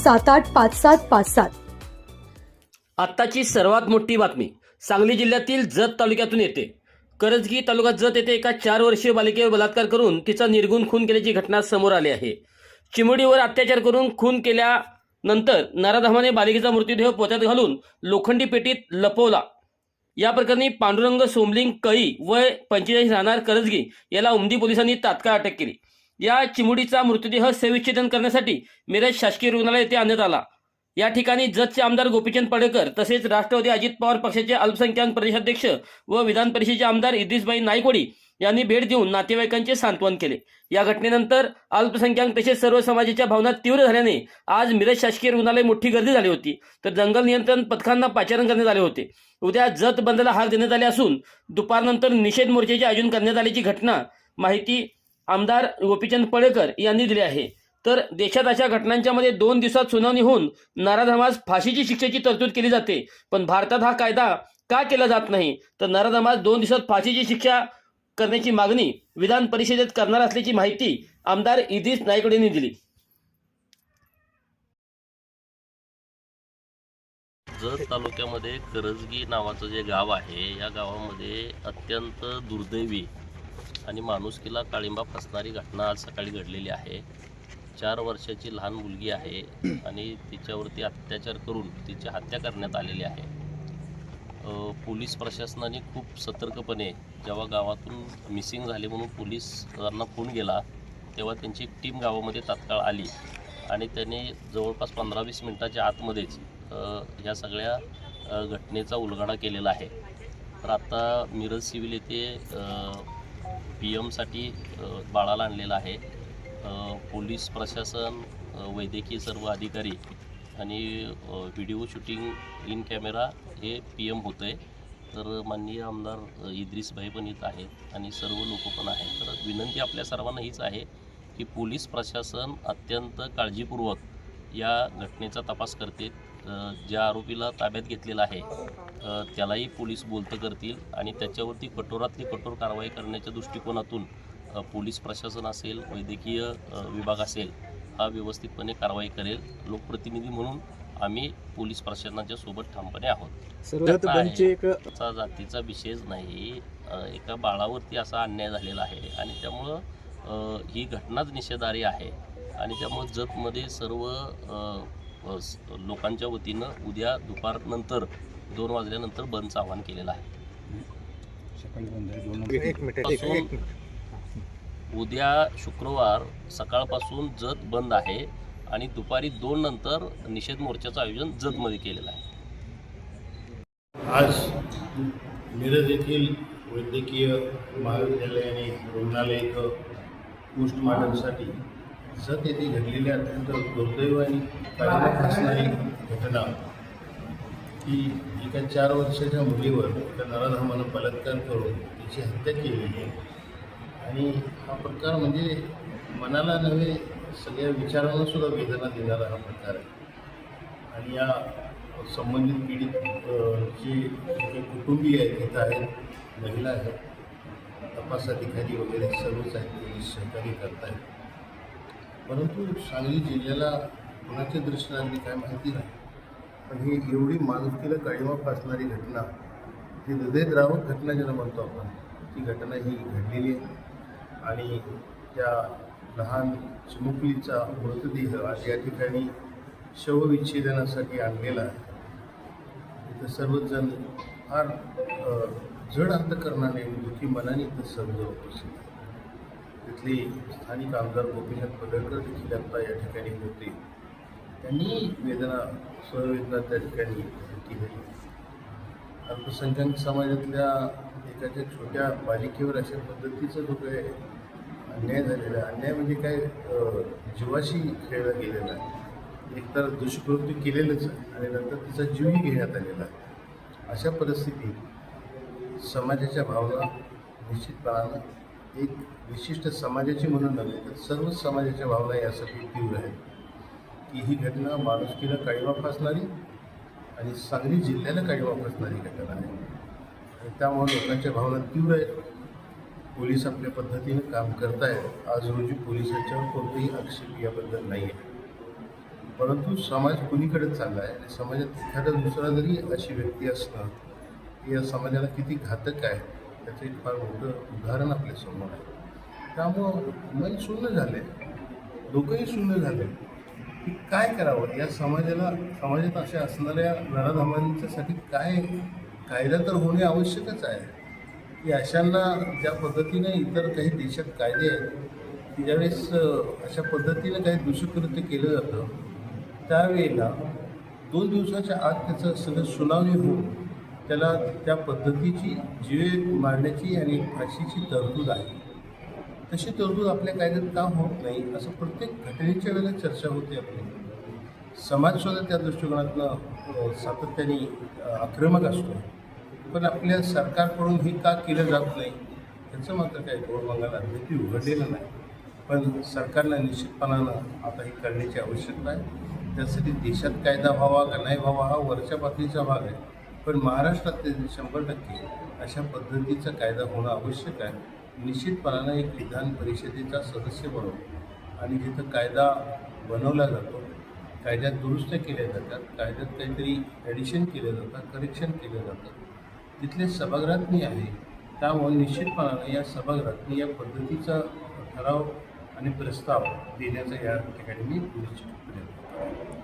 सात आठ पाच सात पाच सात. आत्ताची सर्वात मोठी बातमी. सांगली जिल्ह्यातील जत तालुक्यातून येते. करजगी तालुक्यात जत येथे एका चार वर्षीय बालिकेवर बलात्कार करून तिचा निर्गुण खून केल्याची घटना समोर आली आहे. चिमुडीवर अत्याचार करून खून केल्यानंतर नराधामाने बालिकेचा मृत्यूदेह पोत्यात घालून लोखंडी पेटीत लपवला. या प्रकरणी पांडुरंग सोमलिंग कई वय पंचेचाळीस राहणार करजगी याला उमदी पोलिसांनी तात्काळ अटक केली. या चिमुडीचा मृतदेह सेविच्छेदन करण्यासाठी मिरज शासकीय रुग्णालय येथे आणण्यात आला. या ठिकाणी जतचे आमदार गोपीचंद पडळकर तसेच राष्ट्रवादी अजित पवार पक्षाचे अल्पसंख्याक प्रदेशाध्यक्ष व विधान परिषदेचे आमदार इद्रिसबाई नायकोडी यांनी भेट देऊन नातेवाईकांचे सांत्वन केले. या घटनेनंतर अल्पसंख्याक तसेच सर्व समाजाच्या भावना तीव्र झाल्याने आज मिरज शासकीय रुग्णालय मोठी गर्दी झाली होती. तर जंगल नियंत्रण पथकांना पाचारण करण्यात आले होते. उद्या जत बंदला हार देण्यात आले असून दुपारनंतर निषेध मोर्चाचे आयोजन करण्यात आल्याची घटना माहिती आमदार गोपीचंद पळेकर यांनी दिले आहे. तर देशात अशा घटनांच्या मध्ये दोन दिवसात सुनावणी होऊन नराधमास फाशीची शिक्षेची तरतूद केली जाते. पण भारतात हा कायदा का केला जात नाही? तर नराधमास दोन दिवसात फाशीची शिक्षा करण्याची मागणी विधान परिषदेत करणार असल्याची माहिती आमदार इदिस नायकोड यांनी दिली. जत तालुक्यामध्ये करजगी नावाचं जे गाव आहे या गावामध्ये अत्यंत दुर्दैवी आणि माणुसकीला काळिंबा फसणारी घटना आज सकाळी घडलेली आहे. चार वर्षाची लहान मुलगी आहे आणि तिच्यावरती अत्याचार करून तिची हत्या करण्यात आलेली आहे. पोलीस प्रशासनाने खूप सतर्कपणे जेव्हा गावातून मिसिंग झाले म्हणून पोलिसांना फोन गेला तेव्हा त्यांची एक टीम गावामध्ये तात्काळ आली आणि त्याने जवळपास पंधरा वीस मिनटाच्या आतमध्येच ह्या सगळ्या घटनेचा उलगडा केलेला आहे. तर आता मिरज सिव्हिल येथे पी एमसाठी बाळाला आणलेलं आहे. पोलीस प्रशासन वैद्यकीय सर्व अधिकारी आणि व्हिडिओ शूटिंग इन कॅमेरा हे पी एम होतं आहे तर माननीय आमदार अ, इद्रिसभाई पण येत आहेत आणि सर्व लोक पण आहेत. तर विनंती आपल्या सर्वांना हीच आहे की पोलीस प्रशासन अत्यंत काळजीपूर्वक या घटनेचा तपास करते ज्या आरोपीला ताब्यात घेतलेला आहे त्यालाही पोलीस बोलतं करतील आणि त्याच्यावरती कठोरातली कठोर कारवाई करण्याच्या दृष्टिकोनातून पोलीस प्रशासन असेल वैद्यकीय विभाग असेल हा व्यवस्थितपणे कारवाई करेल लोकप्रतिनिधी म्हणून आम्ही पोलीस प्रशासनाच्या सोबत ठामपणे आहोत. जातीचा विषयच नाही एका बाळावरती असा अन्याय झालेला आहे आणि त्यामुळं ही घटनाच निषेधारी आहे. आणि त्यामुळं जतमध्ये सर्व लोकांच्या वतीनं उद्या दुपारनंतर दोन वाजल्यानंतर बंदचं आवाहन केलेलं आहे. पासून उद्या शुक्रवार सकाळपासून जत बंद आहे आणि दुपारी दोन नंतर निषेध मोर्चाचं आयोजन जतमध्ये केलेलं आहे. आज मिरज येथील वैद्यकीय महाविद्यालय आणि रुग्णालय इथं पोस्टमॉर्टमसाठी जत येथे घडलेली अत्यंत दुर्दैव आणि काळजीला फसणारी घटना. ही एका चार वर्षाच्या मुलीवर एका नराधामानं बलात्कार करून तिची हत्या केलेली आहे. आणि हा प्रकार म्हणजे मनाला नव्हे सगळ्या विचारांना सुद्धा वेदना देणारा हा प्रकार आहे. आणि या संबंधित पीडित जे कुटुंबीय आहेत तिथं आहेत महिला आहेत तपास अधिकारी वगैरे सर्वच आहेत पोलीस सहकार्य करत आहेत परंतु सांगली जिल्ह्याला कोणाच्या दृष्टीने काय माहिती नाही. पण ही एवढी माणुसकीला काळीमा फासणारी घटना ही हृदयद्रावक घटना ज्याला म्हणतो आपण ती घटना ही घडलेली आहे. आणि त्या लहान चिमुकलीचा मृतदेह आज या ठिकाणी शवविच्छेदनासाठी आणलेला आहे. इथं सर्वजण फार जड अंतकरणाने दुःखी मनाने इथं सर्वजण उपस्थित तिथले स्थानिक आमदार गोपीनाथ पडळकर देखील आता या ठिकाणी होते. त्यांनी वेदना स्वयंवेदना त्या ठिकाणी केलेली अल्पसंख्याक समाजातल्या एखाद्या छोट्या बालिकेवर अशा पद्धतीचा जो काही अन्याय झालेला आहे अन्याय म्हणजे काय? जीवाशी खेळला गेलेला आहे. एकतर दुष्कृत्य केलेलंच आणि नंतर तिचा जीवही घेण्यात आलेला आहे. अशा परिस्थितीत समाजाच्या भावना निश्चितपणानं एक विशिष्ट समाजाची म्हणून नव्हे तर सर्व समाजाच्या भावना यासाठी तीव्र आहेत. की ही घटना माणुसकीला काळीमा फासणारी आणि सांगली जिल्ह्याला काळीमा फासणारी घटना आहे. आणि त्यामुळे लोकांच्या भावना तीव्र आहेत. पोलीस आपल्या पद्धतीनं काम करत आहेत आज रोजी पोलिसांच्यावर कोणतेही आक्षेप याबद्दल नाही आहे परंतु समाज कुणीकडे चालला आहे आणि समाजात एखादा दुसरा जरी अशी व्यक्ती असणं या समाजाला किती घातक आहे त्याचं एक फार मोठं उदाहरण आपल्यासमोर आहे. त्यामुळं मन शून्य झाले लोकही शून्य झाले की काय करावं? या समाजाला समाजात अशा असणाऱ्या नराधमांच्यासाठी काय कायदा तर होणे आवश्यकच आहे. की अशांना ज्या पद्धतीने इतर काही देशात कायदे आहेत की ज्यावेळेस अशा पद्धतीनं काही दुष्कृत्य केलं जातं त्यावेळेला दोन दिवसाच्या आत त्याचं सगळं सुनावणी होऊन त्याला त्या पद्धतीची जीवे मारण्याची आणि फाशीची तरतूद आहे. तशी तरतूद आपल्या कायद्यात का होत नाही असं प्रत्येक घटनेच्या वेळेला चर्चा होते आपली. समाजसुद्धा त्या दृष्टिकोनातनं सातत्याने आक्रमक असतो. पण आपल्या सरकारकडून हे का केलं जात नाही याचं मात्र काही गोळमंगाला अद्याप उघडलेलं नाही. पण सरकारला निश्चितपणानं आता हे करण्याची आवश्यकता आहे. त्यासाठी देशात कायदा व्हावा का नाही व्हावा हा वरच्या पातळीचा भाग आहे. पण महाराष्ट्रात ते शंभर टक्के अशा पद्धतीचा कायदा होणं आवश्यक आहे. निश्चितपणानं एक विधान परिषदेचा सदस्य बनवतो आणि जिथं कायदा बनवला जातो कायद्यात दुरुस्त केल्या जातात कायद्यात काहीतरी ॲडिशन केलं जातं करेक्शन केलं जातं तिथले सभागृहात मी आहे त्यामुळे निश्चितपणानं या सभागृहात या पद्धतीचा ठराव आणि प्रस्ताव देण्याचा या ठिकाणी मी निश्चित प्रयत्न